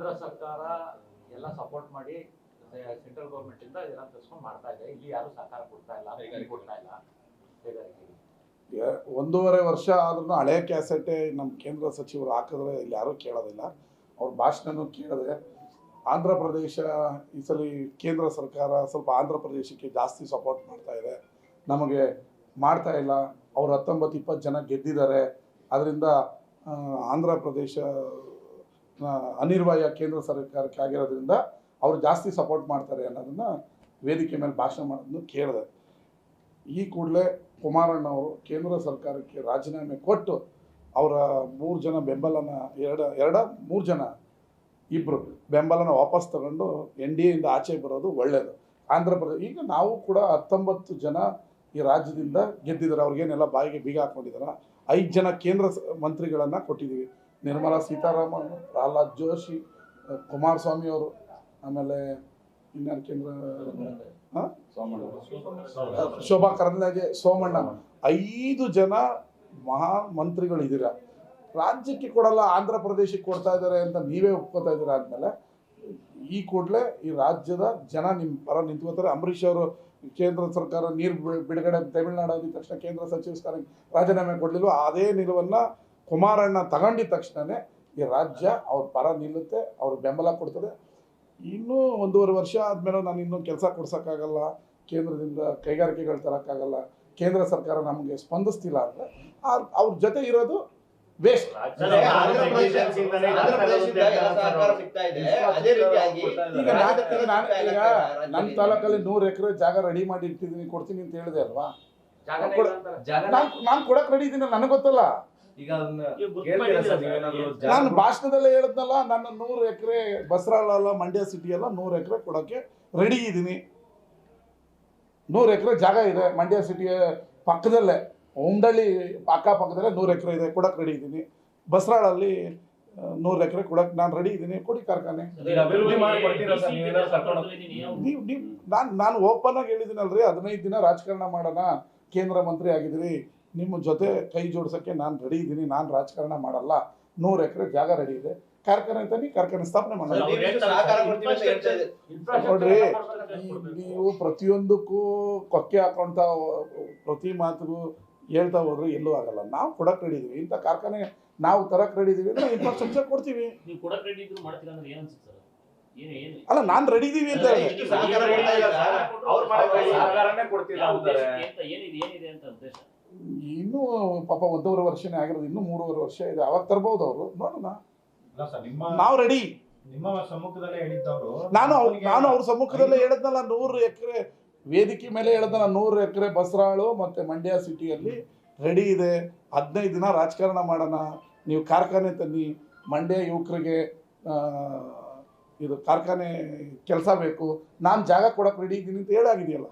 ಆಂಧ್ರ ಸರ್ಕಾರ ಎಲ್ಲ ಸಪೋರ್ಟ್ ಮಾಡಿ ಸೆಂಟ್ರಲ್ ಗೌರ್ಮೆಂಟ್ ಇಂದ ಇದನ್ನ ತರಿಸ್ಕೊಂಡು ಮಾಡ್ತಾ ಇದೆ. ಇಲ್ಲಿ ಯಾರು ಸಹಕಾರ ಕೊಡ್ತಾ ಇಲ್ಲ ಕೊಡ್ತಾ ಇಲ್ಲ? ಕೈಗಾರಿಕೆಗೆ ಒಂದೂವರೆ ವರ್ಷ ಆದ್ರೂ ಹಳೆ ಕ್ಯಾಸೆಟೇ ನಮ್ಮ ಕೇಂದ್ರ ಸಚಿವರು ಹಾಕಿದ್ರೆ ಇಲ್ಲಿ ಯಾರೂ ಕೇಳೋದಿಲ್ಲ. ಅವ್ರ ಭಾಷಣನೂ ಕೇಳಿದ್ರೆ ಆಂಧ್ರ ಪ್ರದೇಶ ಈ ಸಲ ಕೇಂದ್ರ ಸರ್ಕಾರ ಸ್ವಲ್ಪ ಆಂಧ್ರ ಪ್ರದೇಶಕ್ಕೆ ಜಾಸ್ತಿ ಸಪೋರ್ಟ್ ಮಾಡ್ತಾ ಇದೆ. ನಮಗೆ ಮಾಡ್ತಾ ಇಲ್ಲ. ಅವ್ರು ಹತ್ತೊಂಬತ್ತು ಇಪ್ಪತ್ತು ಜನ ಗೆದ್ದಿದ್ದಾರೆ. ಅದರಿಂದ ಆಂಧ್ರ ಪ್ರದೇಶ ಅನಿರ್ವಾಯ ಕೇಂದ್ರ ಸರ್ಕಾರಕ್ಕೆ ಆಗಿರೋದ್ರಿಂದ ಅವರು ಜಾಸ್ತಿ ಸಪೋರ್ಟ್ ಮಾಡ್ತಾರೆ ಅನ್ನೋದನ್ನು ವೇದಿಕೆ ಮೇಲೆ ಭಾಷಣ ಮಾಡೋದನ್ನು ಕೇಳಿದೆ. ಈ ಕೂಡಲೇ ಕುಮಾರಣ್ಣ ಅವರು ಕೇಂದ್ರ ಸರ್ಕಾರಕ್ಕೆ ರಾಜೀನಾಮೆ ಕೊಟ್ಟು ಅವರ ಮೂರು ಜನ ಬೆಂಬಲನ, ಎರಡ ಎರಡ, ಮೂರು ಜನ ಇಬ್ಬರು ಬೆಂಬಲನ ವಾಪಸ್ ತಗೊಂಡು ಎನ್ ಡಿ ಎಯಿಂದ ಆಚೆ ಬರೋದು ಒಳ್ಳೆಯದು ಆಂಧ್ರ ಪ್ರದೇಶ, ಈಗ ನಾವು ಕೂಡ ಹತ್ತೊಂಬತ್ತು ಜನ ಈ ರಾಜ್ಯದಿಂದ ಗೆದ್ದಿದ್ದಾರೆ. ಅವ್ರಿಗೇನೆಲ್ಲ ಬಾಯಿಗೆ ಬೀಗ ಹಾಕ್ಕೊಂಡಿದ್ದಾರೆ ಐದು ಜನ ಕೇಂದ್ರ ಮಂತ್ರಿಗಳನ್ನು ಮಂತ್ರಿಗಳನ್ನ ಕೊಟ್ಟಿದ್ದೀವಿ. ನಿರ್ಮಲಾ ಸೀತಾರಾಮನ್, ಪ್ರಹ್ಲಾದ್ ಜೋಶಿ ಕುಮಾರಸ್ವಾಮಿ ಅವರು, ಆಮೇಲೆ ಇನ್ಯಾರು ಕೇಂದ್ರ ಶೋಭಾ ಕರಂದ್ಲಾಜೆ, ಸೋಮಣ್ಣ. ಐದು ಜನ ಮಹಾ ಮಂತ್ರಿಗಳಿದ್ದೀರ ರಾಜ್ಯಕ್ಕೆ ಕೊಡಲ್ಲ, ಆಂಧ್ರ ಪ್ರದೇಶಕ್ಕೆ ಕೊಡ್ತಾ ಇದ್ದಾರೆ ಅಂತ ನೀವೇ ಒಪ್ಕೋತಾ ಇದ್ದೀರಾ ಅಂದಮೇಲೆ, ಈ ಕೂಡಲೇ ಈ ರಾಜ್ಯದ ಜನ ನಿಮ್ಮ ಪರ ನಿಂತ್ಕೋತಾರೆ. ಅಂಬರೀಷ್ ಅವರು ಕೇಂದ್ರ ಸರ್ಕಾರ ನೀರು ಬಿಡುಗಡೆ, ತಮಿಳುನಾಡು ಆದ ತಕ್ಷಣ ಕೇಂದ್ರ ಸಚಿವ ಸ್ಥಾನಕ್ಕೆ ರಾಜೀನಾಮೆ ಕೊಡಲಿಲ್ಲ ಅದೇ ನಿಲುವನ್ನು ಕುಮಾರಣ್ಣ ತಗೊಂಡಿದ ತಕ್ಷಣವೇ ಈ ರಾಜ್ಯ ಅವ್ರ ಪರ ನಿಲ್ಲುತ್ತೆ ಅವ್ರ ಬೆಂಬಲ ಕೊಡ್ತದೆ. ಇನ್ನೂ ಒಂದೂವರೆ ವರ್ಷ ಆದಮೇಲೆ ನಾನು ಇನ್ನೂ ಕೆಲಸ ಕೊಡ್ಸೋಕ್ಕಾಗಲ್ಲ ಕೇಂದ್ರದಿಂದ ಕೈಗಾರಿಕೆಗಳು ತರೋಕ್ಕಾಗಲ್ಲ ಕೇಂದ್ರ ಸರ್ಕಾರ ನಮಗೆ ಸ್ಪಂದಿಸ್ತಿಲ್ಲ ಅಂದರೆ ಅವ್ರ ಜೊತೆ ಇರೋದು ವೇಸ್ಟ್ ಈಗ ನನ್ನ ತಾಲೂಕಲ್ಲಿ ನೂರು ಎಕರೆ ಜಾಗ ರೆಡಿ ಮಾಡಿ ಇಟ್ಟಿದ್ದೀನಿ ಕೊಡ್ತೀನಿ ಅಂತ ಹೇಳಿದೆ ಅಲ್ವಾ? ನಾನು ಕೊಡಕ್ ರೆಡಿ ಇದ್ದೀನಿ ನನಗೆ ಗೊತ್ತಲ್ಲ. ಈಗ ನಾನು ಭಾಷಣದಲ್ಲೇ ಹೇಳಿದ್ನಲ್ಲ ನನ್ನ ನೂರು ಎಕರೆ ಬಸರಾಳ ಮಂಡ್ಯ ಸಿಟಿ ಎಲ್ಲ ನೂರು ಎಕರೆ ಕೊಡಕ್ಕೆ ರೆಡಿ ಇದ್ದೀನಿ ನೂರು ಎಕರೆ ಜಾಗ ಇದೆ ಮಂಡ್ಯ ಸಿಟಿಯ ಪಕ್ಕದಲ್ಲೇ ಉಂಡಳ್ಳಿ ಅಕ್ಕಪಕ್ಕದಲ್ಲೇ ನೂರು ಎಕರೆ ಇದೆ ಕೊಡಕ್ಕೆ ರೆಡಿ ಇದ್ದೀನಿ ಬಸರಾಳಲ್ಲಿ ನೂರು ಎಕರೆ ಕೊಡಕ್ಕೆ ನಾನು ರೆಡಿ ಇದ್ದೀನಿ ಕೊಡಿ ಕಾರ್ಖಾನೆ. ನೀವು ನೀವು ನಾನು ನಾನು ಓಪನ್ ಆಗಿ ಹೇಳಿದ್ದೀನಲ್ರಿ ಹದಿನೈದು ದಿನ ರಾಜಕಾರಣ ಮಾಡೋಣ ಕೇಂದ್ರ ಮಂತ್ರಿ ಆಗಿದ್ದೀರಿ ನಿಮ್ಮ ಜೊತೆ ಕೈ ಜೋಡ್ಸೋಕ್ಕೆ ನಾನು ರೆಡಿ ಇದ್ದೀನಿ ನಾನು ರಾಜಕಾರಣ ಮಾಡಲ್ಲ ನೂರು ಎಕರೆ ಜಾಗ ರೆಡಿ ಇದೆ. ಕಾರ್ಖಾನೆ ಅಂತಾನೆ ಕಾರ್ಖಾನೆ ಸ್ಥಾಪನೆ ಮಾಡೋಣ. ಅಂತ ನೋಡ್ರಿ ನೀವು ಪ್ರತಿಯೊಂದಕ್ಕೂ ಕೊಕ್ಕೆ ಹಾಕೊಂತ ಪ್ರತಿ ಮಾತಿಗೂ ಹೇಳ್ತಾ ಹೋದ್ರೆ ಎಲ್ಲೂ ಆಗಲ್ಲ. ನಾವು ಕೊಡಕ್ಕೆ ರೆಡಿ ಇದೀವಿ. ಇಂಥ ಕಾರ್ಖಾನೆ ನಾವು ತರಕ್ ರೆಡಿ ಇದೀವಿ ಅಂದ್ರೆ ಇನ್ಫ್ರಾಸ್ಟ್ರಕ್ಚರ್ ಕೊಡ್ತೀವಿ. ನೀವು ಕೊಡಕ್ ರೆಡಿ ಇದ್ರು ಮಾಡ್ತೀರಾ ಅಂದ್ರೆ ಏನ್ ಸರ್? ಏನು ಏನು? ಅಲ್ಲ ನಾನು ರೆಡಿ ಇದೀವಿ ಅಂತ ಹೇಳಿ. ಇನ್ನೂ ಪಾಪ ಒಂದೂವರೆ ವರ್ಷನೇ ಆಗಿರೋದು ಇನ್ನೂ ಮೂರುವರೆ ವರ್ಷ ಇದೆ. ಅವಾಗ ತರ್ಬೋದು ಅವರು. ನೋಡೋಣ. ಅಲ್ಲ ಸರ್ ನಿಮ್ಮ ನಾವು ರೆಡಿ ನಿಮ್ಮ ಸಮ್ಮುಖದಲ್ಲೇ ಹೇಳಿದ್ದವರು. ನಾನು ನಾನು ಅವ್ರ ಸಮ್ಮುಖದಲ್ಲೇ ಹೇಳಿದ್ನಲ್ಲ ನೂರು ಎಕರೆ ವೇದಿಕೆ ಮೇಲೆ ಹೇಳಿದ್ನಲ್ಲ ನೂರು ಎಕರೆ ಬಸರಾಳು ಮತ್ತೆ ಮಂಡ್ಯ ಸಿಟಿಯಲ್ಲಿ ರೆಡಿ ಇದೆ. ಹದಿನೈದು ದಿನ ರಾಜಕಾರಣ ಮಾಡೋಣ. ನೀವು ಕಾರ್ಖಾನೆ ತನ್ನಿ ಮಂಡ್ಯ ಯುವಕರಿಗೆ ಇದು ಕಾರ್ಖಾನೆ ಕೆಲಸ ಬೇಕು. ನಾನು ಜಾಗ ಕೊಡಕ್ಕೆ ರೆಡಿ ಇದ್ದೀನಿ ಅಂತ ಹೇಳಾಗಿದೆಯಲ್ಲ.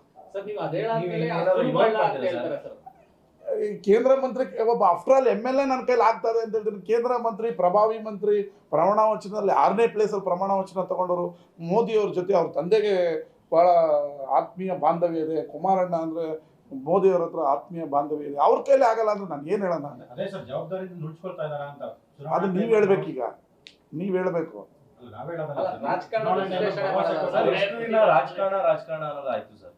ಕೇಂದ್ರ ಮಂತ್ರಿ ಒಬ್ಬ after all M L A ನನ್ನ ಕೈಲಿ ಆಗ್ತದೆ ಅಂತ ಹೇಳ್ತೀನಿ ಕೇಂದ್ರ ಮಂತ್ರಿ ಪ್ರಭಾವಿ ಮಂತ್ರಿ ಪ್ರಮಾಣ ವಚನದಲ್ಲಿ ಆರನೇ ಪ್ಲೇಸಲ್ಲಿ ಪ್ರಮಾಣ ವಚನ ತಗೊಂಡವರು ಮೋದಿ ಅವ್ರ ಜೊತೆ ಅವ್ರ ತಂದೆಗೆ ಭಾಳ ಆತ್ಮೀಯ ಬಾಂಧವ್ಯ ಇದೆ. ಕುಮಾರಣ್ಣ ಅಂದರೆ ಮೋದಿ ಅವ್ರ ಹತ್ರ ಆತ್ಮೀಯ ಬಾಂಧವ್ಯ ಇದೆ. ಅವ್ರ ಕೈಲಿ ಆಗಲ್ಲ ಅಂದ್ರೆ ನಾನು ಏನು ಹೇಳೋಣ? ಅದೇ ಸರ್ ಜವಾಬ್ದಾರಿಯಿಂದ ನುಡ್ಸ್ಕೊಳ್ತಾ ಇದಾರ ಅಂತ. ಅದು ನೀವು ಹೇಳ್ಬೇಕೀಗ. ನೀವು ಹೇಳಬೇಕು. ಅಲ್ಲ, ನಾವ್ ಹೇಳೋದಲ್ಲ ಅಲ್ಲ, ಸರ್. ರಾಜಕಾರಣ ರಾಜಕಾರಣ ರಾಜಕಾರಣ ಅನ್ನೋದು ಆಯ್ತು ಸರ್?